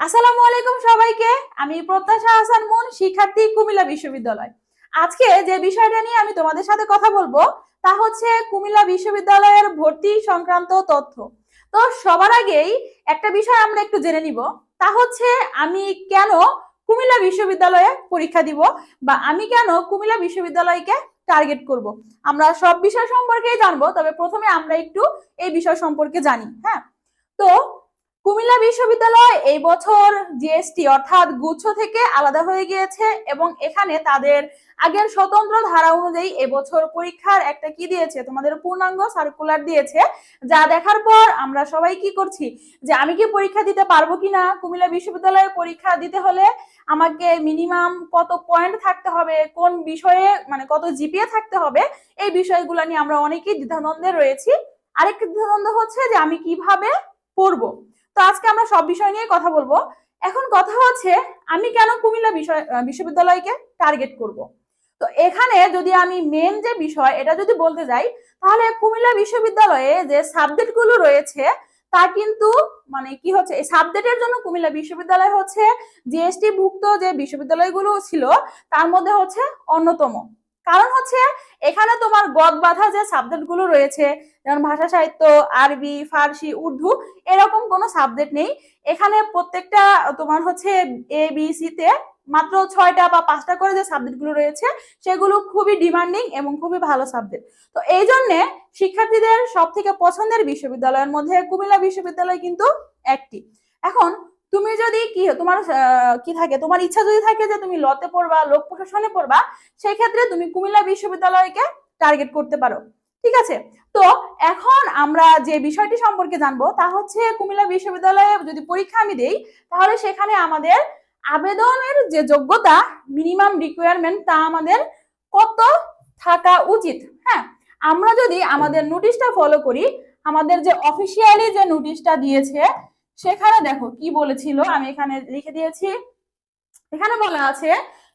আসসালামু আলাইকুম সবাইকে। আমি প্রত্যাশা হাসান মুন, শিক্ষার্থী, কুমিল্লা বিশ্ববিদ্যালয়। আজকে যে বিষয়টা নিয়ে আমি তোমাদের সাথে কথা বলব, তা হচ্ছে কুমিল্লা বিশ্ববিদ্যালয়ের ভর্তি সংক্রান্ত তথ্য। তো সবার আগেই একটা বিষয় আমরা একটু জেনে নিব। তা হচ্ছে, আমি কেন কুমিল্লা বিশ্ববিদ্যালয়ে পরীক্ষা দিব বা আমি কেন কুমিল্লা বিশ্ববিদ্যালয়কে টার্গেট করব? আমরা সব বিষয় সম্পর্কেই জানব, তবে প্রথমে আমরা একটু এই বিষয় সম্পর্কে জানি হ্যাঁ? তো কুমিল্লা বিশ্ববিদ্যালয় এই বছর জিএসটি অর্থাৎ গুচ্ছ থেকে আলাদা হয়ে গিয়েছে এবং এখানে তাদের আগের স্বতন্ত্র ধারা অনুযায়ী এবছর পরীক্ষার একটা কি দিয়েছে? তোমাদের পূর্ণাঙ্গ সার্কুলার দিয়েছে। যা দেখার পর আমরা সবাই কি করছি? যে আমি কি পরীক্ষা দিতে পারব কিনা? কুমিল্লা বিশ্ববিদ্যালয়ে পরীক্ষা দিতে হলে আমাকে মিনিমাম কত পয়েন্ট থাকতে হবে? কোন বিষয়ে মানে কত জিপিএ থাকতে হবে? এই বিষয়গুলো নিয়ে আমরা অনেকেই দ্বিধানন্দে রয়েছি। আরেকটা দ্বিধানন্দ হচ্ছে যে আমি কীভাবে পড়ব? তো আজকে আমরা সব বিষয় নিয়ে কথা বলব। এখন কথা হচ্ছে, আমি কেন কুমিল্লা বিষয় বিশ্ববিদ্যালয়কে টার্গেট করব? তো এখানে যদি আমি মেন যে বিষয়, এটা যদি বলতে যাই, তাহলে কুমিল্লা বিশ্ববিদ্যালয়ে যে সাবজেক্টগুলো রয়েছে, তা কিন্তু মানে কি হচ্ছে, এই সাবজেক্টের জন্য কুমিল্লা বিশ্ববিদ্যালয় হচ্ছে জিএসটি ভুক্ত যে বিশ্ববিদ্যালয়গুলো ছিল, তার মধ্যে হচ্ছে অন্যতম। কারণ হচ্ছে এখানে তোমার গদ বাঁধা যে সাবজেক্টগুলো রয়েছে, যেমন ভাষা সাহিত্য, আরবি, ফার্সি, উর্দু, এরকম কোনো সাবজেক্ট নেই। এখানে প্রত্যেকটা তোমার হচ্ছে এ বি সি তে মাত্র ছয়টা বা পাঁচটা করে যে সাবজেক্টগুলো রয়েছে, সেগুলো খুবই ডিমান্ডিং এবং খুবই ভালো সাবজেক্ট তো এই জন্যে শিক্ষার্থীদের সব থেকে পছন্দের বিশ্ববিদ্যালয়ের মধ্যে কুমিল্লা বিশ্ববিদ্যালয় কিন্তু একটি। এখন তুমি যদি কি, তোমার কি থাকে? তোমার ইচ্ছা যদি থাকে যে তুমি লতে পড়বা, লোক প্রশাসনে পড়বা সেই ক্ষেত্রে তুমি কুমিল্লা বিশ্ববিদ্যালয়কে টার্গেট করতে পারো। ঠিক আছে? তো এখন আমরা যে বিষয়টি সম্পর্কে জানব, তা হচ্ছে কুমিল্লা বিশ্ববিদ্যালয়ে যদি পরীক্ষা আমি দেই, তাহলে সেখানে আমাদের আবেদনের যে যোগ্যতা মিনিমাম রিকোয়ারমেন্ট তা আমাদের কত থাকা উচিত? হ্যাঁ? আমরা যদি আমাদের নোটিশটা ফলো করি, আমাদের যে অফিসিয়ালি যে নোটিশটা দিয়েছে সেখানে দেখো কি বলেছিল, আমি এখানে লিখে দিয়েছি। এখানে বলা আছে,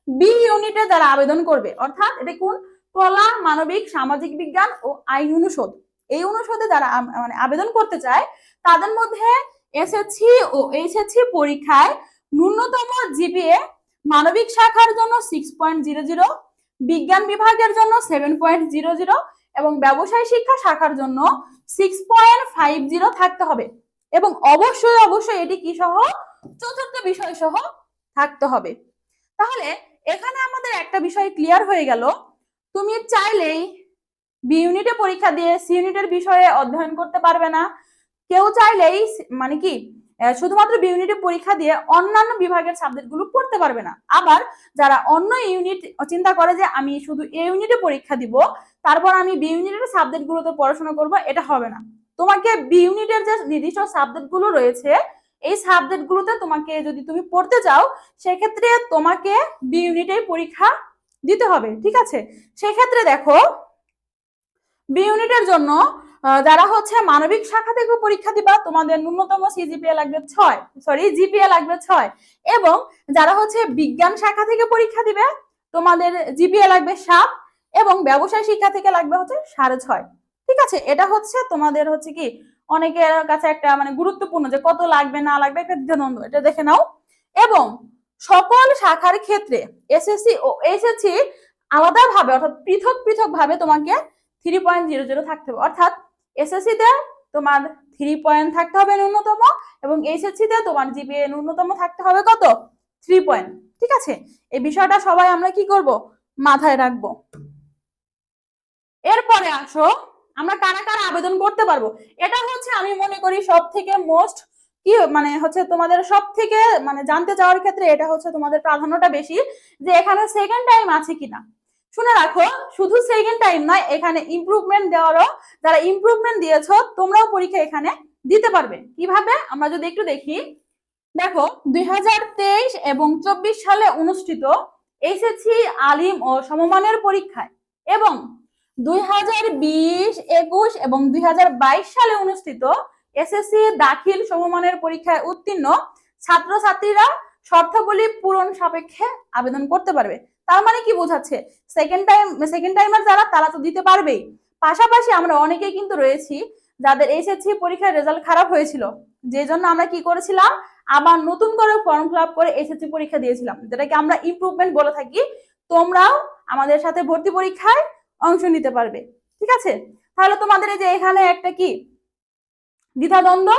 বি ইউনিটে যারা আবেদন করবে, অর্থাৎ কোন? কলা, মানবিক, সামাজিক বিজ্ঞান ও আইন অনুষদ। এই অনুষদে যারা মানে আবেদন করতে চায়, তাদের মধ্যে এসএসসি ও এইচএসসি পরীক্ষায় ন্যূনতম জিপিএ মানবিক শাখার জন্য সিক্স পয়েন্ট জিরো জিরো বিজ্ঞান বিভাগের জন্য সেভেন পয়েন্ট জিরো জিরো এবং ব্যবসায় শিক্ষা শাখার জন্য সিক্স পয়েন্ট ফাইভ জিরো থাকতে হবে। এবং অবশ্যই অবশ্যই এটি কি সহ? চতুর্থ বিষয় সহ থাকতে হবে। তাহলে এখানে আমাদের একটা বিষয় ক্লিয়ার হয়ে গেল। তুমি চাইলেই বি ইউনিটে পরীক্ষা দিয়ে সি ইউনিটের বিষয়ে অধ্যয়ন করতে পারবে না। কেউ চাইলেই মানে কি শুধুমাত্র বি ইউনিটে পরীক্ষা দিয়ে অন্যান্য বিভাগের সাবজেক্টগুলো পড়তে পারবে না। আবার যারা অন্য ইউনিট চিন্তা করে যে আমি শুধু এ ইউনিটে পরীক্ষা দিব, তারপর আমি বি ইউনিটের সাবজেক্ট গুলোতে পড়াশোনা করব, এটা হবে না। তোমাকে বি ইউনিটের যে নির্দিষ্ট সাবজেক্টগুলো রয়েছে, এই সাবজেক্ট গুলোতে তোমাকে যদি তুমি পড়তে চাও, সেক্ষেত্রে তোমাকে বি ইউনিটের পরীক্ষা দিতে হবে, ঠিক আছে? সেক্ষেত্রে দেখো বি ইউনিটের জন্য যারা হচ্ছে মানবিক শাখা থেকে পরীক্ষা দিবা, তোমাদের ন্যূনতম সিজিপিএ লাগবে ছয় সরি জিপিএ লাগবে ছয়। এবং যারা হচ্ছে বিজ্ঞান শাখা থেকে পরীক্ষা দিবে, তোমাদের জিপিএ লাগবে সাত, এবং ব্যবসায় শিক্ষা থেকে লাগবে হচ্ছে সাড়ে ছয়। ঠিক আছে, এটা হচ্ছে তোমাদের হচ্ছে কি অনেকের কাছে একটা মানে গুরুত্বপূর্ণ যে কত লাগবে, না লাগবে একটা দ্বিধাদ্বন্দ্ব, এটা দেখে নাও। এবং সকল শাখার ক্ষেত্রে এসএসসি ও এইচএসসি আলাদাভাবে অর্থাৎ পৃথক পৃথক ভাবে তোমাকে থ্রি পয়েন্ট জিরো জিরো থাকতে হবে। অর্থাৎ এসএসসি তে তোমার থ্রি পয়েন্ট থাকতে হবে ন্যূনতম এবং এইচএসসি তে তোমার জিপিএ ন্যূনতম থাকতে হবে কত? থ্রি পয়েন্ট ঠিক আছে? এই বিষয়টা সবাই আমরা কি করব? মাথায় রাখব। এরপরে আসো আমরা কারা কারা আবেদন করতে পারব? এটা হচ্ছে আমি মনে করি সব থেকে মোস্ট কি মানে হচ্ছে তোমাদের সব থেকে মানে জানতে চাওয়ার ক্ষেত্রে এটা হচ্ছে তোমাদের প্রাধান্যটা বেশি যে এখানে সেকেন্ড টাইম আছে কিনা। শুনে রাখো, শুধু সেকেন্ড টাইম নয়, এখানে ইমপ্রুভমেন্ট দেওয়ারও, যারা ইমপ্রুভমেন্ট দিয়েছ, তোমরাও পরীক্ষা এখানে দিতে পারবে। কীভাবে? আমরা যদি একটু দেখি। দেখো, দুই হাজার তেইশ এবং চব্বিশ সালে অনুষ্ঠিত এসএসসি আলিম ও সমমানের পরীক্ষায় এবং দুই হাজার বিশ, একুশ এবং দুই হাজার বাইশ সালে অনুষ্ঠিত এসএসসি দাখিল সমমানের পরীক্ষায় উত্তীর্ণ ছাত্রছাত্রীরা শর্তাবলী পূরণ সাপেক্ষে আবেদন করতে পারবে। তার মানে কি বোঝাচ্ছে? সেকেন্ড টাইম সেকেন্ড টাইমার যারা, তারা তো দিতে পারবেই। পাশাপাশি আমরা অনেকেই কিন্তু রয়েছি যাদের এসএসসি পরীক্ষার রেজাল্ট খারাপ হয়েছিল। যে জন্য আমরা কি করেছিলাম? আবার নতুন করে ফর্ম ফিল করে এসএসসি পরীক্ষা দিয়েছিলাম। যেটাকে আমরা ইমপ্রুভমেন্ট বলে থাকি। তোমরাও আমাদের সাথে ভর্তি পরীক্ষায় অংশ নিতে পারবে, ঠিক আছে? তাহলে তোমাদের এই যে এখানে একটা কি? দ্বিধাদ্বন্দ্ব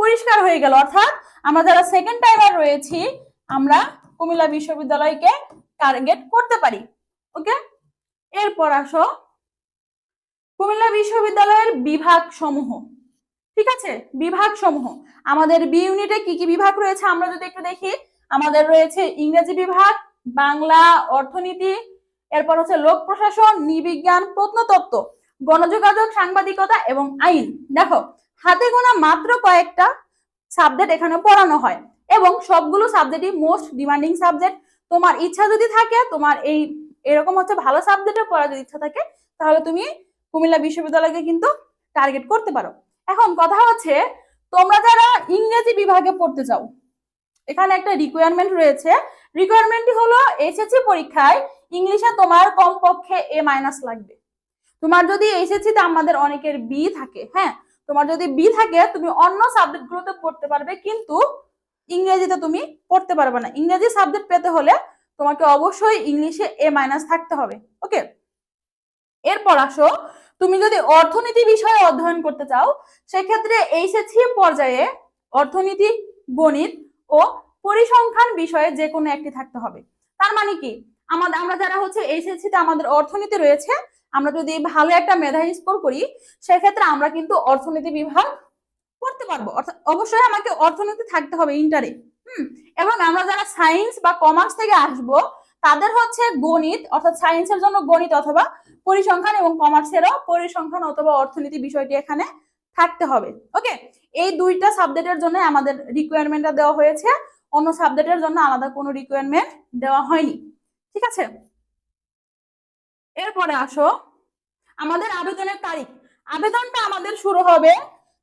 পরিষ্কার হয়ে গেল। অর্থাৎ আমরা যারা সেকেন্ড টাইমার রয়েছি, আমরা কুমিল্লা বিশ্ববিদ্যালয়কে টার্গেট করতে পারি ওকে এরপর আসো কুমিল্লা বিশ্ববিদ্যালয়ের বিভাগ সমূহ, ঠিক আছে? বিভাগ সমূহ। আমাদের বি ইউনিটে কি কি বিভাগ রয়েছে? আমরা যদি একটু দেখি, আমাদের রয়েছে ইংরেজি বিভাগ, বাংলা, অর্থনীতি এরপর হচ্ছে লোক প্রশাসন, নিবিজ্ঞান, প্রত্নতত্ত্ব, গণযোগাযোগ, সাংবাদিকতা এবং আইন। দেখো, হাতে গোনা মাত্র কয়েকটা সাবজেক্ট এখানে পড়ানো হয় এবং সবগুলো সাবজেক্টই মোস্ট ডিমান্ডিং সাবজেক্ট তোমার ইচ্ছা যদি থাকে, তোমার এই এরকম হচ্ছে ভালো সাবজেক্টে পড়ার যদি ইচ্ছা থাকে, তাহলে তুমি কুমিল্লা বিশ্ববিদ্যালয়কে কিন্তু টার্গেট করতে পারো। এখন কথা হচ্ছে, তোমরা যারা ইংরেজি বিভাগে পড়তে চাও, এখানে একটা রিকোয়ারমেন্ট রয়েছে। রিকোয়ারমেন্টটি হলো এসএসসি পরীক্ষায় ইংলিশে তোমার কমপক্ষে এ মাইনাস লাগবে। তোমার যদি এসএসসি তে আমাদের অনেকের বি থাকে হ্যাঁ? তোমার যদি বি থাকে, তুমি অন্য সাবজেক্ট গুলোতে পড়তে পারবে, কিন্তু ইংরেজিতে তুমি পড়তে পারবে না। ইংরেজি সাবজেক্ট পেতে হলে তোমাকে অবশ্যই ইংলিশে এ মাইনাস থাকতে হবে ওকে এরপর আসো, তুমি যদি অর্থনীতি বিষয়ে অধ্যয়ন করতে চাও, সেক্ষেত্রে এইচএসসি পর্যায়ে অর্থনীতি, গণিত ও পরিসংখ্যান বিষয়ে যে কোনো একটি থাকতে হবে। তার মানে কি? আমাদের, আমরা যারা হচ্ছে এইচএসসি তে আমাদের অর্থনীতি রয়েছে, আমরা যদি ভালো একটা মেধা স্কোর করি, সেক্ষেত্রে আমরা কিন্তু অর্থনীতি বিভাগ করতে পারব। অর্থাৎ অবশ্যই আমাকে অর্থনীতি থাকতে হবে ইন্টারে হুম? এবং আমরা যারা সায়েন্স বা কমার্স থেকে আসব, তাদের হচ্ছে গণিত, অর্থাৎ সায়েন্সের জন্য গণিত অথবা পরিসংখ্যান এবং কমার্সেরও পরিসংখ্যান অথবা অর্থনীতি বিষয়টি এখানে থাকতে হবে। ওকে এই দুইটা সাবজেক্টের জন্য আমাদের রিকোয়ারমেন্টটা দেওয়া হয়েছে। অন্য সাবজেক্টের জন্য আলাদা কোনো রিকোয়ারমেন্ট দেওয়া হয়নি। ঠিক আছে? এরপরে আসো। আমাদের আবেদনের তারিখ। আবেদনটা আমাদের শুরু হবে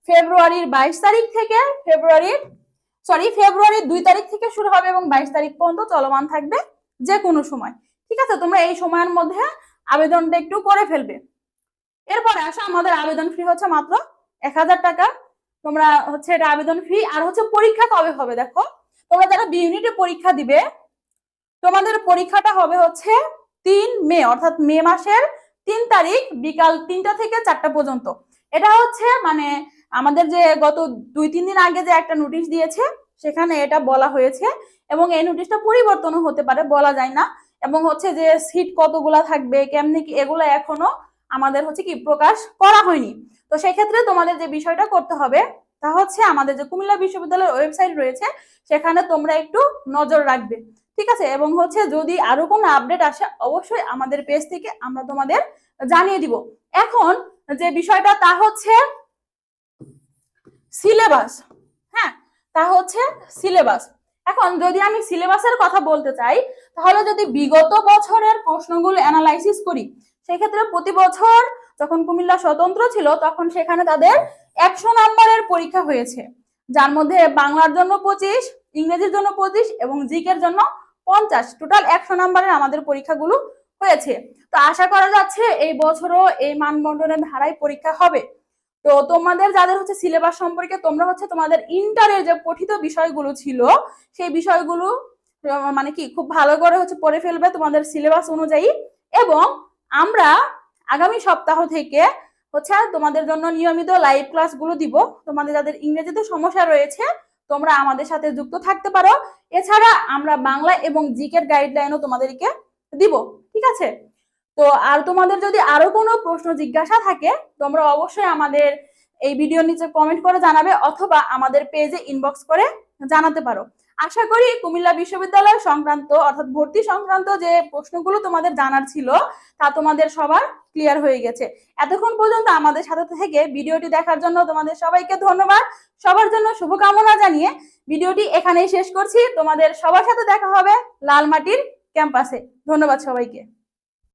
ফেব্রুয়ারির বাইশ তারিখ থেকে ফেব্রুয়ারির সরি ফেব্রুয়ারির দুই তারিখ থেকে শুরু হবে এবং বাইশ তারিখ পর্যন্ত চলমান থাকবে যে কোনো সময়। ঠিক আছে? তোমরা এই সময়ের মধ্যে আবেদনটা একটু করে ফেলবে। এরপরে আসো। আমাদের আবেদন ফি হচ্ছে মাত্র এক হাজার টাকা। তোমরা হচ্ছে এটা আবেদন ফি আর হচ্ছে পরীক্ষা কবে হবে দেখো? তোমরা যারা বি ইউনিটে পরীক্ষা দিবে তোমাদের পরীক্ষাটা হবে হচ্ছে তিন মে, অর্থাৎ মে মাসের তিন তারিখ বিকাল তিনটা থেকে চারটা পর্যন্ত। এটা হচ্ছে মানে আমাদের যে গত দুই, তিন দিন আগে যে একটা নোটিশ দিয়েছে, সেখানে এটা বলা হয়েছে এবং এই নোটিশটা পরিবর্তনও হতে পারে, বলা যায় না। এবং হচ্ছে যে সিট কতগুলা থাকবে, কেমনি কি এগুলো এখনও আমাদের হচ্ছে কি প্রকাশ করা হয়নি। তো সেক্ষেত্রে তোমাদের যে বিষয়টা করতে হবে, তা হচ্ছে আমাদের যে কুমিল্লা বিশ্ববিদ্যালয়ের ওয়েবসাইট রয়েছে, সেখানে তোমরা একটু নজর রাখবে। ঠিক আছে? এবং হচ্ছে যদি আরও কোনো আপডেট আসে, অবশ্যই আমাদের পেজ থেকে আমরা তোমাদের জানিয়ে দিব। এখন যে বিষয়টা, তা হচ্ছে সিলেবাস হ্যাঁ তা হচ্ছে সিলেবাস এখন যদি আমি সিলেবাসের কথা বলতে চাই, তাহলে যদি বিগত বছরের প্রশ্নগুলো অ্যানালাইসিস করি, সেক্ষেত্রে প্রতি বছর যখন কুমিল্লা স্বতন্ত্র ছিল, তখন সেখানে তাদের একশো নম্বরের পরীক্ষা হয়েছে। যার মধ্যে বাংলার জন্য পঁচিশ, ইংরেজির জন্য পঁচিশ এবং জিকের জন্য পঞ্চাশ। টোটাল একশো নাম্বারের আমাদের পরীক্ষাগুলো হয়েছে। তো আশা করা যাচ্ছে এই বছরও এই মানবন্ধনের ধারায় পরীক্ষা হবে। তো তোমাদের যাদের হচ্ছে সিলেবাস সম্পর্কে, তোমরা হচ্ছে তোমাদের ইন্টারের যে পঠিত বিষয়গুলো ছিল, সেই বিষয়গুলো মানে কি, খুব ভালো করে হচ্ছে পড়ে ফেলবে তোমাদের সিলেবাস অনুযায়ী। এবং আমরা আগামী সপ্তাহ থেকে হচ্ছে তোমাদের জন্য নিয়মিত লাইভ ক্লাসগুলো দিব। তোমাদের যাদের ইংরেজিতে সমস্যা রয়েছে তোমরা আমাদের সাথে যুক্ত থাকতে পারো। এছাড়া আমরা বাংলা এবং জিকের গাইডলাইনও তোমাদেরকে দিব, ঠিক আছে? তো আর তোমাদের যদি আরও কোনো প্রশ্ন, জিজ্ঞাসা থাকে, তোমরা অবশ্যই আমাদের এই ভিডিও নিচে কমেন্ট করে জানাবে, অথবা আমাদের পেজে ইনবক্স করে জানাতে পারো। আশা করি কুমিল্লা বিশ্ববিদ্যালয় সংক্রান্ত, অর্থাৎ ভর্তি সংক্রান্ত যে প্রশ্নগুলো তোমাদের জানার ছিল, তা তোমাদের সবার ক্লিয়ার হয়ে গেছে। এতক্ষণ পর্যন্ত আমাদের সাথে থেকে ভিডিওটি দেখার জন্য তোমাদের সবাইকে ধন্যবাদ। সবার জন্য শুভকামনা জানিয়ে ভিডিওটি এখানেই শেষ করছি। তোমাদের সবার সাথে দেখা হবে লালমাটির ক্যাম্পাসে। ধন্যবাদ সবাইকে।